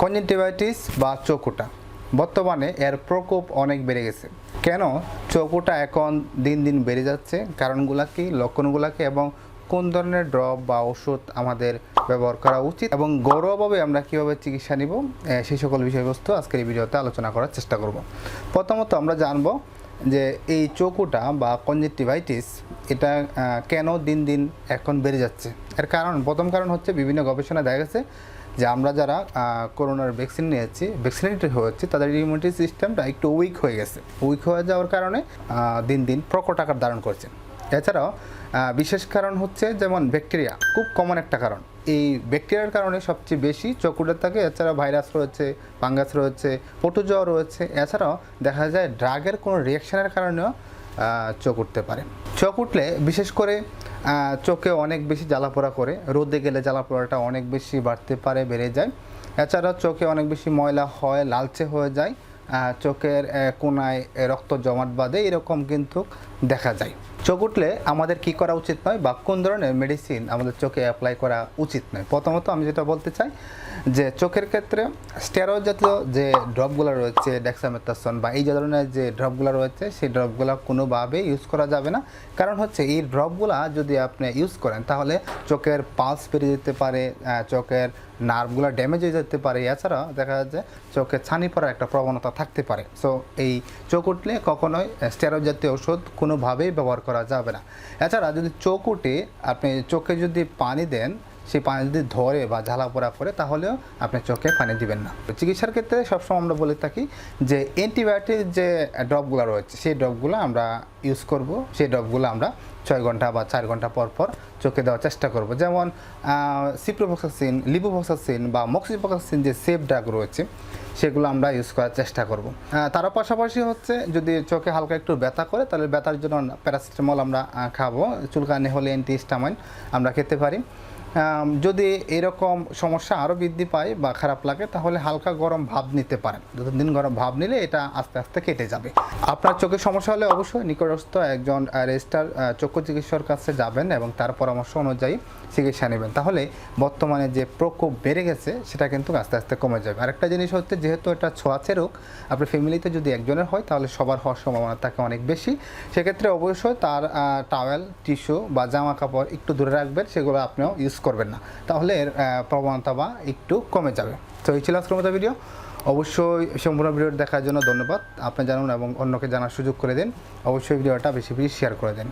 Conjunctivitis বা চকুটা। বর্তমানে এর প্রকোপ অনেক বেড়ে গেছে। কেন? চকুটা এখন দিন দিন বেড়ে যাচ্ছে। কারণগুলা কি? লক্ষণগুলাকে এবং কোন ধরনের ড্রপ বা ওষুধ আমাদের ব্যবহার করা উচিত? এবং ঘরোয়াভাবে আমরা কীভাবে চিকিৎসা নিব? সেই সকল বিষয়বস্তু আজকের এই ভিডিওতে আলোচনা করার চেষ্টা করব। প্রথমত আমরা জানব যে এই চকুটা বা কনজেক্টিভাইটিস এটা কেন দিন দিন এখন বেড়ে যাচ্ছে? এর কারণ, প্রথম কারণ হচ্ছে বিভিন্ন গবেষণা দেখা গেছে যে আমরা যারা করোনার ভ্যাকসিন নিয়েছি ভ্যাকসিনেটেড হয়েছি, তাদের ইমিউনিটি সিস্টেমটা একটু উইক হয়ে গেছে। উইক হয়ে যাওয়ার কারণে দিন দিন প্রকট আকার ধারণ করছে। এছাড়াও বিশেষ কারণ হচ্ছে যেমন ব্যাকটেরিয়া খুব কমন একটা কারণ। এই ব্যাকটেরিয়ার কারণে সবচেয়ে বেশি চকুটের থাকে এছাড়া ভাইরাস রয়েছে ফাঙ্গাস রয়েছে পটুজ্বর রয়েছে। এছাড়াও দেখা যায় ড্রাগের কোনো রিয়াকশনের কারণেও চোখ উঠতে পারে। চোখ উঠলে বিশেষ করে চোখে অনেক বেশি জ্বালাপোড়া করে। রোদে গেলে জ্বালাপোড়াটা অনেক বেশি বাড়তে পারে, বেড়ে যায়। এছাড়া চোখে অনেক বেশি ময়লা হয়, লালচে হয়ে যায়। চোখের কোনায় রক্ত জমাট বাঁধে। এরকম কিন্তু দেখা যায়। চোখ উঠলে আমাদের কি করা উচিত নয় বা কোন ধরনের মেডিসিন আমাদের চোখে অ্যাপ্লাই করা উচিত নয়? প্রথমত আমি যেটা বলতে চাই যে চোখের ক্ষেত্রে স্টেরয়েড জাতীয় যে ড্রপগুলো রয়েছে ডেক্সামেথাসন বা এই ধরনের যে ড্রপগুলো রয়েছে, সেই ড্রপগুলো কোনোভাবে ইউজ করা যাবে না। কারণ হচ্ছে এই ড্রপগুলো যদি আপনি ইউজ করেন, তাহলে চোখের পালস বেড়ে যেতে পারে চোখের নার্ভগুলো ড্যামেজ হয়ে যেতে পারে। এছাড়া দেখা যাচ্ছে চোখে ছানি পড়ার একটা প্রবণতা থাকতে পারে। সো এই চোখ উঠলে কখনোই স্টেরয়েড জাতীয় ওষুধ কোনোভাবেই ব্যবহার করা যাবে না। এছাড়া যদি চোখ উঠে আপনি চোখে যদি পানি দেন সেই পানি যদি ধরে বা ঝালা ঝালাপোড়া করে, তাহলেও আপনি চোখে পানি দিবেন না। চিকিৎসার ক্ষেত্রে সবসময় আমরা বলে থাকি যে অ্যান্টিবায়োটিক যে ড্রপগুলো রয়েছে, সেই ড্রপগুলো আমরা ইউজ করব। সেই ড্রপগুলো আমরা ছয় ঘণ্টা বা চার ঘণ্টা পর পর চোখে দেওয়ার চেষ্টা করব। যেমন সিপ্রোভক্সাসিন লিবোভক্সাসিন বা মক্সিভক্সাসিন যে সেফ ড্রাগ রয়েছে, সেগুলো আমরা ইউজ করার চেষ্টা করব। তার পাশাপাশি হচ্ছে, যদি চোখে হালকা একটু ব্যথা করে, তাহলে ব্যথার জন্য প্যারাসিটামল আমরা খাব। চুলকানি হলে অ্যান্টিহিস্টামাইন আমরা খেতে পারি। যদি এরকম সমস্যা আরও বৃদ্ধি পায় বা খারাপ লাগে, তাহলে হালকা গরম ভাব নিতে পারেন। দুদিন গরম ভাব নিলে এটা আস্তে আস্তে কেটে যাবে। আপনার চোখের সমস্যা হলে অবশ্যই নিকটস্থ একজন রেজিস্টার চক্ষু চিকিৎসকের কাছে যাবেন এবং তার পরামর্শ অনুযায়ী চিকিৎসা নেবেন। তাহলে বর্তমানে যে প্রকোপ বেড়ে গেছে, সেটা কিন্তু আস্তে আস্তে কমে যাবে। আরেকটা জিনিস হচ্ছে, যেহেতু এটা ছোঁয়াচে রোগ আপনার ফ্যামিলিতে যদি একজনের হয়, তাহলে সবার হওয়ার সম্ভাবনা থাকে অনেক বেশি। সেক্ষেত্রে অবশ্যই তার টাওয়েল টিস্যু বা জামা কাপড় একটু দূরে রাখবেন, সেগুলো আপনিও ইউজ করবেন না। তাহলে এর প্রবণতা বা একটু কমে যাবে। তো এই ছিল আজকের মতো ভিডিও। অবশ্যই সম্পূর্ণ ভিডিওটি দেখার জন্য ধন্যবাদ। আপনি জানুন এবং অন্যকে জানার সুযোগ করে দিন। অবশ্যই ভিডিওটা বেশি বেশি শেয়ার করে দিন।